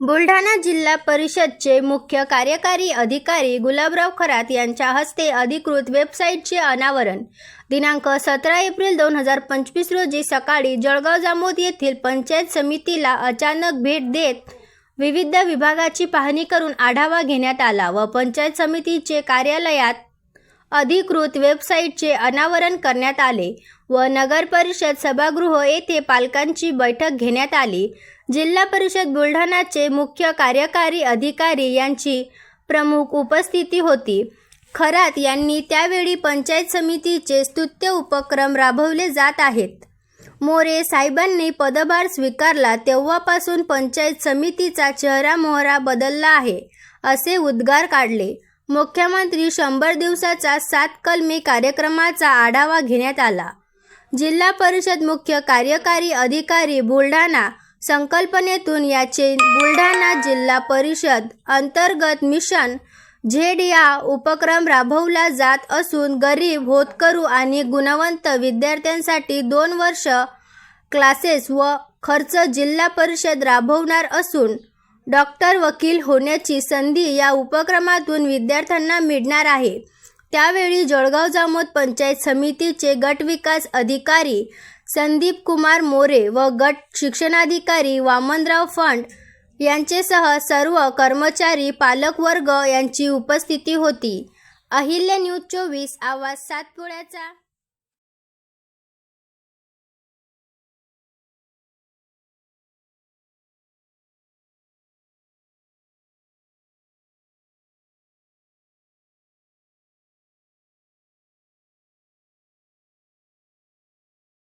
बुलढाणा जिल्हा परिषदचे मुख्य कार्यकारी अधिकारी गुलाबराव खरात यांच्या हस्ते अधिकृत वेबसाईटचे अनावरण. दिनांक सतरा एप्रिल दोन हजार पंचवीस रोजी सकाळी जळगाव जामोद येथील पंचायत समितीला अचानक भेट देत विविध विभागाची पाहणी करून आढावा घेण्यात आला व पंचायत समितीचे कार्यालयात अधिकृत वेबसाईटचे अनावरण करण्यात आले व नगर परिषद सभागृह येथे पालकांची बैठक घेण्यात आली. जिल्हा परिषद बुलढाणाचे मुख्य कार्यकारी अधिकारी यांची प्रमुख उपस्थिती होती. खरात यांनी त्यावेळी पंचायत समितीचे स्तुत्य उपक्रम राबवले जात आहेत. मोरे साहेबांनी पदभार स्वीकारला तेव्हापासून पंचायत समितीचा चेहरा मोहरा बदलला आहे असे उद्गार काढले. मुख्यमंत्री शंभर दिवसाचा सात कलमी कार्यक्रमाचा आढावा घेण्यात आला. जिल्हा परिषद मुख्य कार्यकारी अधिकारी बुलढाणा संकल्पनेतून याचे बुलढाणा जिल्हा परिषद अंतर्गत मिशन झेड या उपक्रम राबवला जात असून गरीब होतकरू आणि गुणवंत विद्यार्थ्यांसाठी दोन वर्ष क्लासेस व खर्च जिल्हा परिषद राबवणार असून डॉक्टर वकील होण्याची संधी या उपक्रमातून विद्यार्थ्यांना मिळणार आहे. त्यावेळी जळगाव जामोद पंचायत समितीचे गट विकास अधिकारी संदीप कुमार मोरे व गट शिक्षणाधिकारी वामनराव फंड यांचेसह सर्व कर्मचारी पालकवर्ग यांची उपस्थिती होती. अहिल्या न्यूज चोवीस आवाज सातपुड्याचा.